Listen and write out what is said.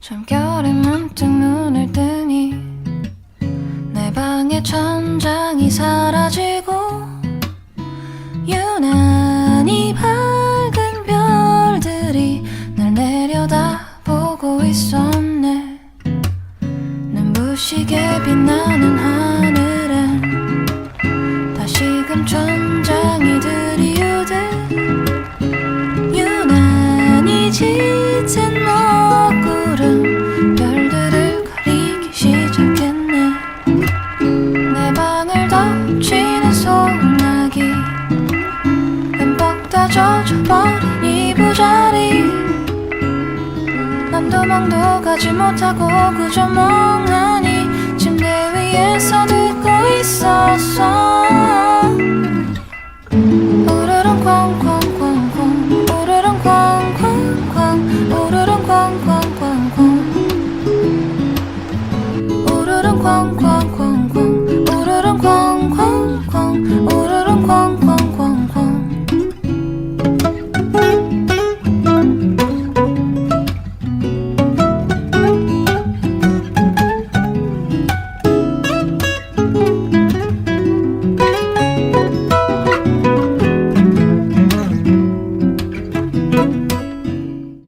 잠결에 문득 눈을 뜨니 내 방의 천장이 사라지고 유난히 밝은 별들이 날 내려다보고 있었네. 눈부시게 빛나는 유난히 짙은 먹구름 별들을 가리기 시작했네. 내 방을 덮치는 소나기. 흠뻑 다 젖어버린 이부자리. 난 도망도 가지 못하고 그저 위에서 疯狂